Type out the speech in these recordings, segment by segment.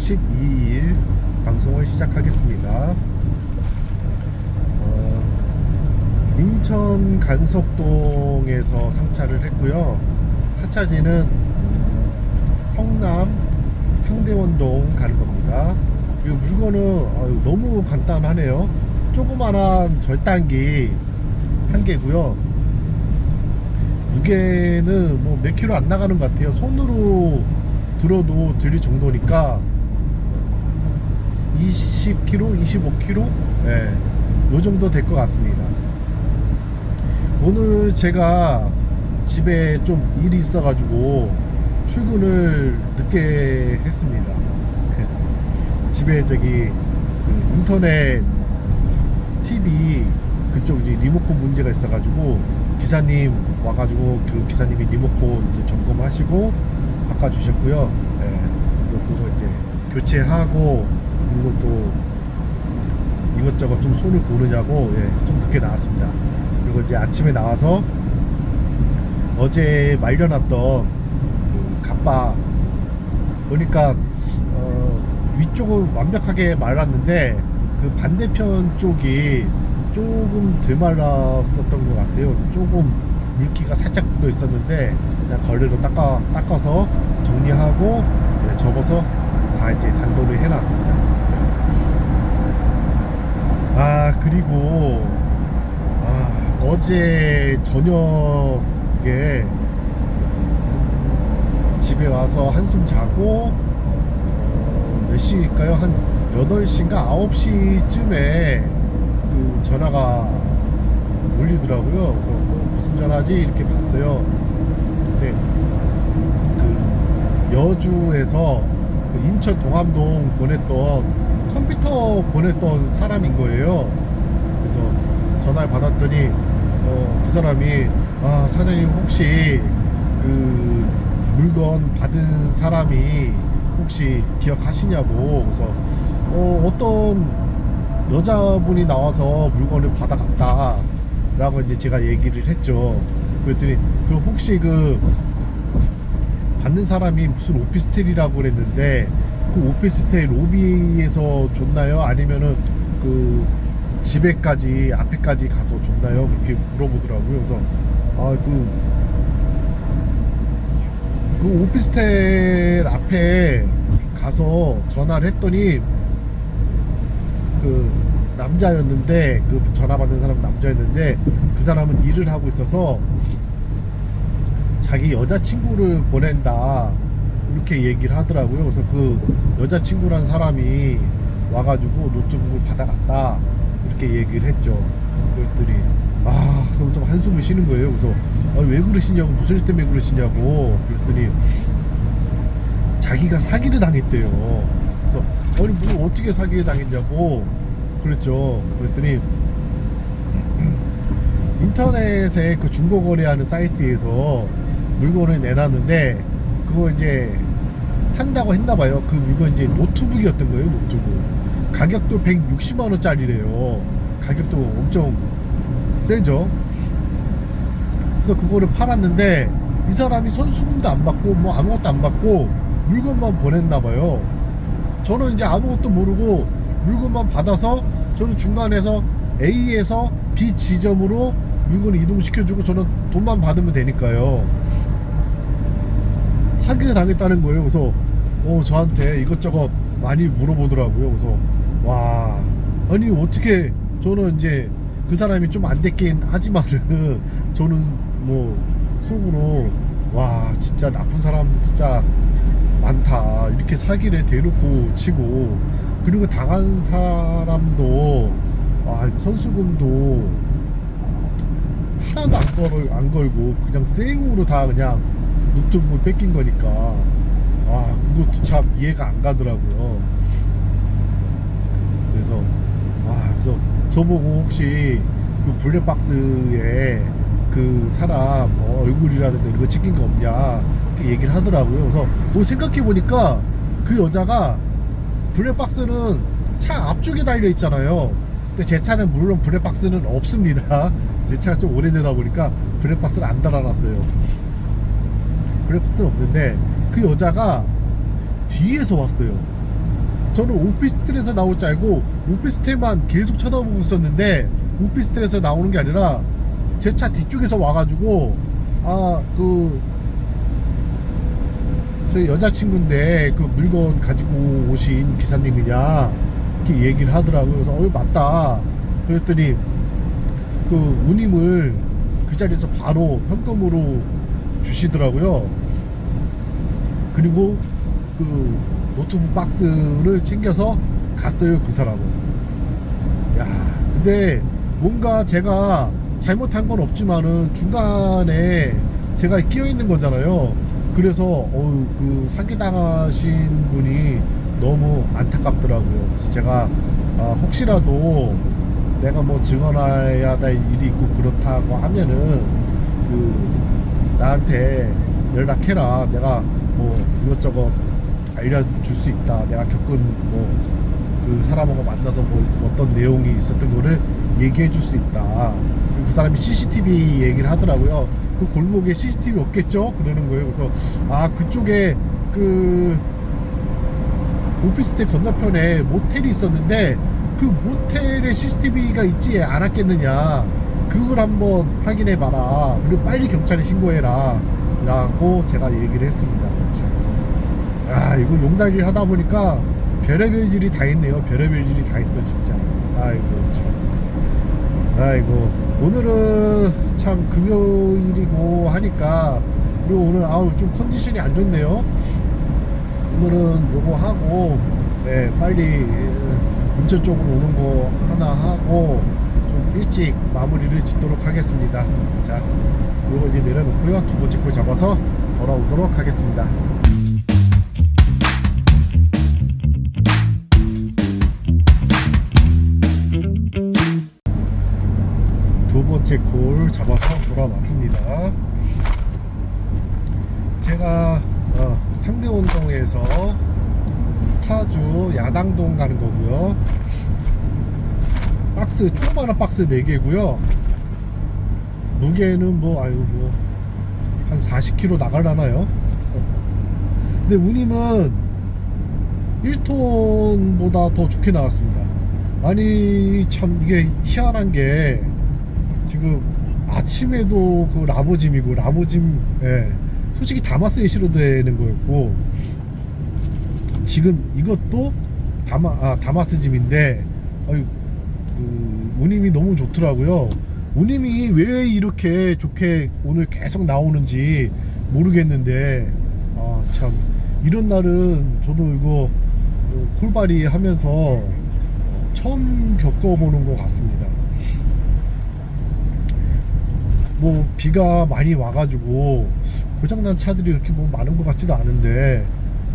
12일 방송을 시작하겠습니다. 어, 인천 간석동에서 상차를 했고요. 하차지는 성남 상대원동 가는 겁니다. 이 물건은 아유, 너무 간단하네요. 조그만한 절단기 한 개고요. 무게는 뭐 몇 킬로 안 나가는 것 같아요. 손으로 들어도 들릴 정도니까 20kg, 25kg, 네, 요 정도 될 것 같습니다. 오늘 제가 집에 좀 일이 있어가지고 출근을 늦게 했습니다. 집에 저기 그 인터넷 TV 그쪽 이제 리모컨 문제가 있어가지고 기사님 와가지고 그 기사님이 리모컨 이제 점검하시고 바꿔주셨고요. 예, 그거 이제 교체하고 또 이것저것 좀 손을 보느냐고 예, 좀 늦게 나왔습니다. 그리고 이제 아침에 나와서 어제 말려놨던 그 갑바 보니까 어, 위쪽은 완벽하게 말랐는데 그 반대편 쪽이 조금 덜 말랐었던 것 같아요. 그래서 조금 물기가 살짝 묻어 있었는데 그냥 걸레로 닦아 닦아서 정리하고 네, 접어서 다 이제 단도를 해놨습니다. 아 그리고 아, 어제 저녁에 집에 와서 한숨 자고 어, 몇 시일까요? 한 8시인가 9시쯤에 그 전화가 울리더라고요. 그래서 뭐 무슨 전화지 이렇게 봤어요. 근데 그 여주에서 그 인천 동암동 보냈던 컴퓨터 보냈던 사람인 거예요. 전화를 받았더니 어, 그 사람이 아 사장님 혹시 그 물건 받은 사람이 혹시 기억하시냐고. 그래서 어, 어떤 여자분이 나와서 물건을 받아갔다 라고 이제 제가 얘기를 했죠. 그랬더니 그럼 혹시 그 받는 사람이 무슨 오피스텔이라고 그랬는데 그 오피스텔 로비에서 줬나요? 아니면은 그 집에까지 앞에까지 가서 줬나요? 그렇게 물어보더라고요. 그래서 아그 그 오피스텔 앞에 가서 전화를 했더니 그 남자였는데 그 전화 받는 사람은 남자였는데 그 사람은 일을 하고 있어서 자기 여자친구를 보낸다 이렇게 얘기를 하더라고요. 그래서 그 여자친구란 사람이 와가지고 노트북을 받아갔다 이렇게 얘기를 했죠. 그랬더니 아 그럼 좀 한숨을 쉬는 거예요. 그래서 아, 왜 그러시냐고 무슨 일 때문에 그러시냐고 그랬더니 자기가 사기를 당했대요. 그래서 아니 뭐 어떻게 사기를 당했냐고 그랬죠. 그랬더니 인터넷에 그 중고 거래하는 사이트에서 물건을 내놨는데 그거 이제 산다고 했나 봐요. 그 물건 이제 노트북이었던 거예요 노트북 가격도 160만 원짜리래요 가격도 엄청 세죠 그래서 그거를 팔았는데 이 사람이 선수금도 안 받고 뭐 아무것도 안 받고 물건만 보냈나봐요 저는 이제 아무것도 모르고 물건만 받아서 저는 중간에서 A에서 B 지점으로 물건을 이동시켜주고 저는 돈만 받으면 되니까요. 사기를 당했다는 거예요. 그래서 어, 저한테 이것저것 많이 물어보더라고요. 그래서 와 아니 어떻게 저는 이제 그 사람이 좀 안 됐긴 하지만은 저는 뭐 속으로 와 진짜 나쁜 사람 진짜 많다. 이렇게 사기를 대놓고 치고 그리고 당한 사람도 아 선수금도 하나도 안, 걸, 안 걸고 그냥 생으로 다 그냥 노트북을 뺏긴 거니까. 아 그것도 참 이해가 안 가더라고요 그래서 아 그래서 저보고 혹시 그 블랙박스에 그 사람 어, 얼굴이라든가 이런 거 찍힌 거 없냐? 이렇게 얘기를 하더라고요. 그래서 뭐 생각해 보니까 그 여자가 블랙박스는 차 앞쪽에 달려 있잖아요. 근데 제 차는 물론 블랙박스는 없습니다. 제 차가 좀 오래되다 보니까 블랙박스를 안 달아놨어요. 블랙박스는 없는데 그 여자가 뒤에서 왔어요. 저는 오피스텔에서 나올 줄 알고 오피스텔만 계속 쳐다보고 있었는데 오피스텔에서 나오는 게 아니라 제 차 뒤쪽에서 와가지고 아그 저희 여자친구인데 그 물건 가지고 오신 기사님이냐 이렇게 얘기를 하더라고요. 그래서 어 맞다. 그랬더니 그 운임을 그 자리에서 바로 현금으로 주시더라고요. 그리고 그 노트북 박스를 챙겨서 갔어요 그 사람은. 야, 근데 뭔가 제가 잘못한 건 없지만은 중간에 제가 끼어 있는 거잖아요. 그래서 어우 그 사기 당하신 분이 너무 안타깝더라고요. 그래서 제가 아, 혹시라도 내가 뭐 증언해야 될 일이 있고 그렇다고 하면은 그 나한테 연락해라. 내가 뭐 이것저것 알려줄 수 있다. 내가 겪은 뭐 그 사람하고 만나서 뭐 어떤 내용이 있었던 거를 얘기해 줄 수 있다. 그 사람이 CCTV 얘기를 하더라고요. 그 골목에 CCTV 없겠죠? 그러는 거예요. 그래서 아 그쪽에 그 오피스텔 건너편에 모텔이 있었는데 그 모텔에 CCTV가 있지 않았겠느냐 그걸 한번 확인해 봐라 그리고 빨리 경찰에 신고해라 라고 제가 얘기를 했습니다 자, 아 이거 용달일 하다 보니까 별의별 일이 다 있네요 별의별 일이 다 있어 진짜 아이고 참 아이고 오늘은 참 금요일이고 하니까 그리고 오늘 아우 좀 컨디션이 안 좋네요 오늘은 요거 하고 네, 빨리 예, 인천 쪽으로 오는 거 하나 하고 좀 일찍 마무리를 짓도록 하겠습니다. 자, 요거 이제 내려놓고요. 두 번째 걸 잡아서 돌아오도록 하겠습니다. 두 번째 콜 잡아서 돌아왔습니다. 제가 어, 상대원동에서 파주 야당동 가는 거고요. 박스 조그마한 박스 4개고요. 무게는 뭐 아유 뭐한 40kg 나갈라나요? 근데 운임은 1톤보다 더 좋게 나왔습니다. 아니 참 이게 희한한 게 지금 아침에도 그 라보짐이고 라보짐 예. 솔직히 다마스에 실어되는 거였고 지금 이것도 다마 아 다마스 짐인데 아유 그 운임이 너무 좋더라고요. 운임이 왜 이렇게 좋게 오늘 계속 나오는지 모르겠는데 아 참 이런 날은 저도 이거 어, 콜바리 하면서 어, 처음 겪어보는 것 같습니다. 뭐 비가 많이 와가지고 고장난 차들이 이렇게 뭐 많은 것 같지도 않은데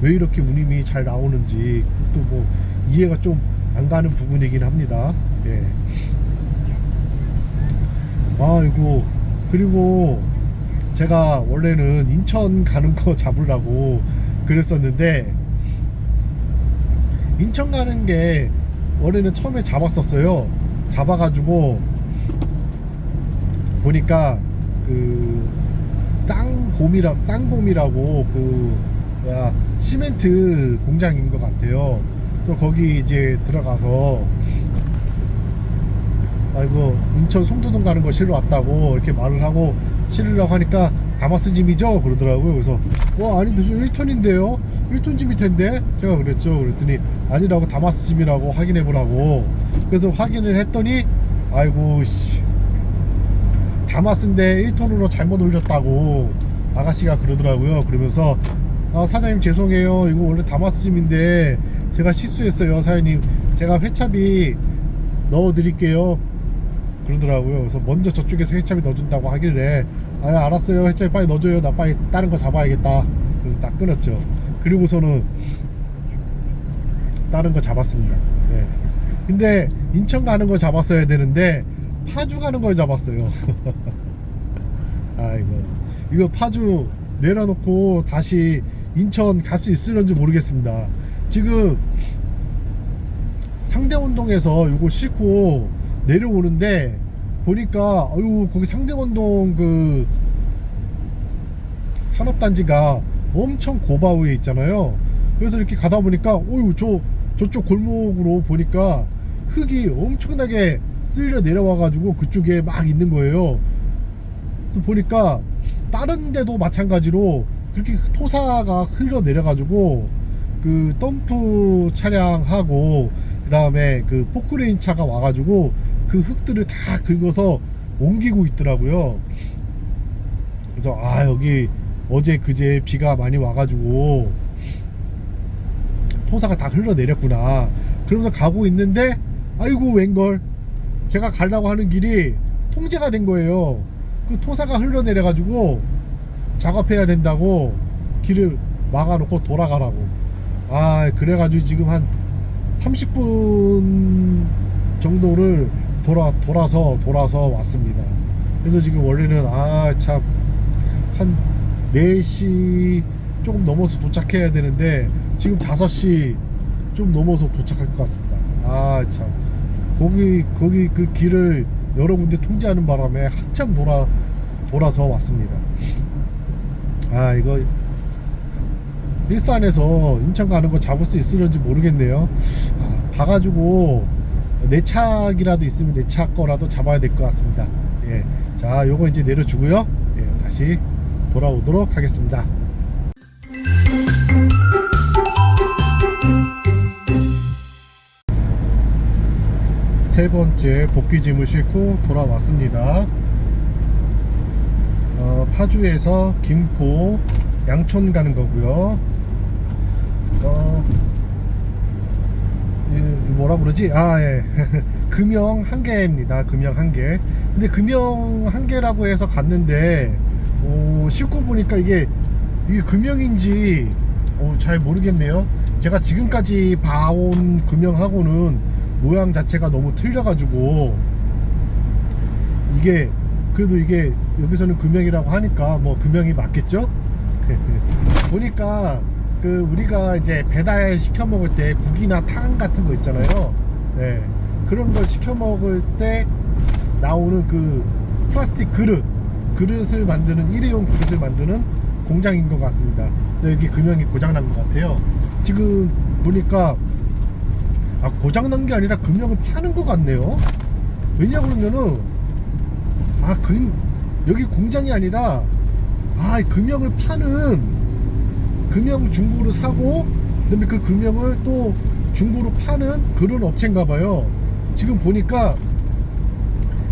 왜 이렇게 운임이 잘 나오는지 또 뭐 이해가 좀 안 가는 부분이긴 합니다. 예. 아이고 그리고 제가 원래는 인천 가는 거 잡으려고 그랬었는데 인천 가는 게 원래는 처음에 잡았었어요. 잡아가지고 보니까 그 쌍곰이라 쌍곰이라고 그 뭐야 시멘트 공장인 것 같아요. 그래서 거기 이제 들어가서 아이고 인천 송도동 가는 거 실러 왔다고 이렇게 말을 하고 실으려고 하니까 다마스 짐이죠 그러더라고요. 그래서 와 아니 저 1톤인데요? 1톤 짐일 텐데 제가 그랬죠. 그랬더니 아니라고 다마스 짐이라고 확인해 보라고. 그래서 확인을 했더니 아이고 씨 다마스인데 1톤으로 잘못 올렸다고 아가씨가 그러더라고요. 그러면서 아, 사장님 죄송해요. 이거 원래 다마스짐인데 제가 실수했어요. 사장님 제가 회차비 넣어 드릴게요. 그러더라고요. 그래서 먼저 저쪽에서 회차비 넣어준다고 하길래 아 알았어요. 회차비 빨리 넣어줘요. 나 빨리 다른 거 잡아야겠다. 그래서 딱 끊었죠. 그리고서는 다른 거 잡았습니다. 네. 근데 인천 가는 거 잡았어야 되는데 파주 가는 걸 잡았어요. 아이고 이거 파주 내려놓고 다시 인천 갈 수 있을런지 모르겠습니다. 지금 상대원동에서 이거 싣고 내려오는데 보니까 아유 거기 상대원동 그 산업단지가 엄청 고바위에 있잖아요. 그래서 이렇게 가다 보니까 어유 저 저쪽 골목으로 보니까 흙이 엄청나게 쓸려 내려와 가지고 그쪽에 막 있는 거예요. 그래서 보니까 다른 데도 마찬가지로 그렇게 토사가 흘러 내려 가지고 그 덤프 차량하고 그 다음에 그 포크레인 차가 와가지고 그 흙들을 다 긁어서 옮기고 있더라고요. 그래서 아 여기 어제 그제 비가 많이 와가지고 토사가 다 흘러 내렸구나. 그러면서 가고 있는데 아이고 웬걸 제가 가려고 하는 길이 통제가 된 거예요. 그 토사가 흘러내려가지고 작업해야 된다고 길을 막아놓고 돌아가라고. 아 그래가지고 지금 한 30분 정도를 돌아 돌아서 돌아서 왔습니다. 그래서 지금 원래는 아 참 한 4시 조금 넘어서 도착해야 되는데 지금 5시 좀 넘어서 도착할 것 같습니다. 아 참 거기 거기 그 길을 여러 군데 통제하는 바람에 한참 돌아 돌아서 왔습니다. 아 이거 일산에서 인천 가는 거 잡을 수 있을런지 모르겠네요. 아, 봐가지고 내 차기라도 있으면 내차 거라도 잡아야 될 것 같습니다. 예, 자 요거 이제 내려주고요. 예, 다시 돌아오도록 하겠습니다. 세 번째 복귀짐을 싣고 돌아왔습니다. 어, 파주에서 김포, 양촌 가는 거고요. 어, 이 뭐라 그러지? 아, 예. 금영 한 개입니다. 금영 한 개. 근데 금영 한 개라고 해서 갔는데, 오, 싣고 보니까 이게, 이게 금영인지, 어, 잘 모르겠네요. 제가 지금까지 봐온 금영하고는 모양 자체가 너무 틀려가지고, 이게, 그래도 이게 여기서는 금형이라고 하니까 뭐 금형이 맞겠죠? 보니까 그 우리가 이제 배달 시켜 먹을 때 국이나 탕 같은 거 있잖아요. 네. 그런 걸 시켜 먹을 때 나오는 그 플라스틱 그릇 그릇을 만드는 일회용 그릇을 만드는 공장인 것 같습니다. 여기 금형이 고장난 것 같아요. 지금 보니까 아 고장난 게 아니라 금형을 파는 것 같네요. 왜냐 그러면은 아, 금, 여기 공장이 아니라, 아, 금형을 파는, 금형 중고로 사고, 그 다음에 그 금형을 또 중고로 파는 그런 업체인가 봐요. 지금 보니까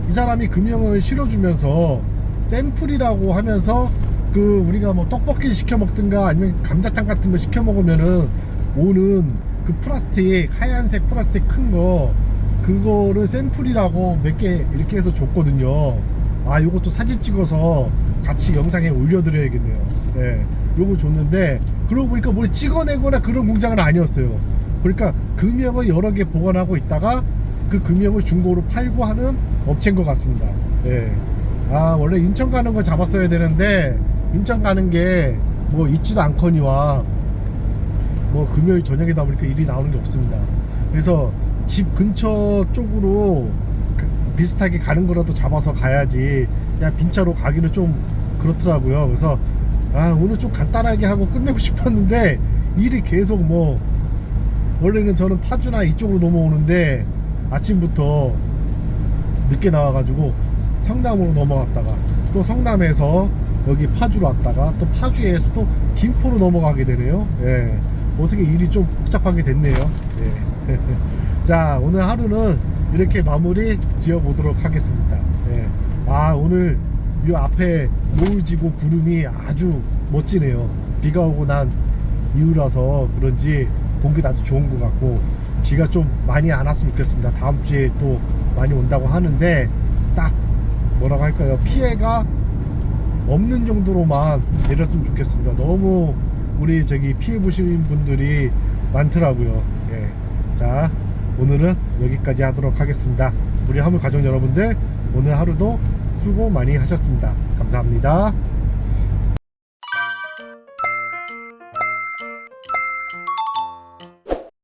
이 사람이 금형을 실어주면서 샘플이라고 하면서 그 우리가 뭐 떡볶이 시켜 먹든가 아니면 감자탕 같은 거 시켜 먹으면은 오는 그 플라스틱 하얀색 플라스틱 큰 거 그거를 샘플이라고 몇 개 이렇게 해서 줬거든요. 아, 요것도 사진 찍어서 같이 영상에 올려드려야겠네요. 예. 요거 줬는데, 그러고 보니까 뭘 찍어내거나 그런 공장은 아니었어요. 그러니까 금형을 여러 개 보관하고 있다가 그 금형을 중고로 팔고 하는 업체인 것 같습니다. 예. 아, 원래 인천 가는 거 잡았어야 되는데, 인천 가는 게 뭐 있지도 않거니와 뭐 금요일 저녁이다 보니까 일이 나오는 게 없습니다. 그래서 집 근처 쪽으로 그 비슷하게 가는 거라도 잡아서 가야지 그냥 빈차로 가기는 좀 그렇더라고요. 그래서 아 오늘 좀 간단하게 하고 끝내고 싶었는데 일이 계속 뭐 원래는 저는 파주나 이쪽으로 넘어오는데 아침부터 늦게 나와가지고 성남으로 넘어갔다가 또 성남에서 여기 파주로 왔다가 또 파주에서 또 김포로 넘어가게 되네요. 예. 어떻게 일이 좀 복잡하게 됐네요. 예. 자, 오늘 하루는 이렇게 마무리 지어 보도록 하겠습니다. 예. 아, 오늘 이 앞에 노을 지고 구름이 아주 멋지네요. 비가 오고 난 이후라서 그런지 공기 아주 좋은 것 같고 비가 좀 많이 안 왔으면 좋겠습니다. 다음 주에 또 많이 온다고 하는데 딱 뭐라고 할까요? 피해가 없는 정도로만 내렸으면 좋겠습니다. 너무 우리 저기 피해 보신 분들이 많더라고요. 예. 자, 오늘은 여기까지 하도록 하겠습니다. 우리 화물 가족 여러분들 오늘 하루도 수고 많이 하셨습니다. 감사합니다.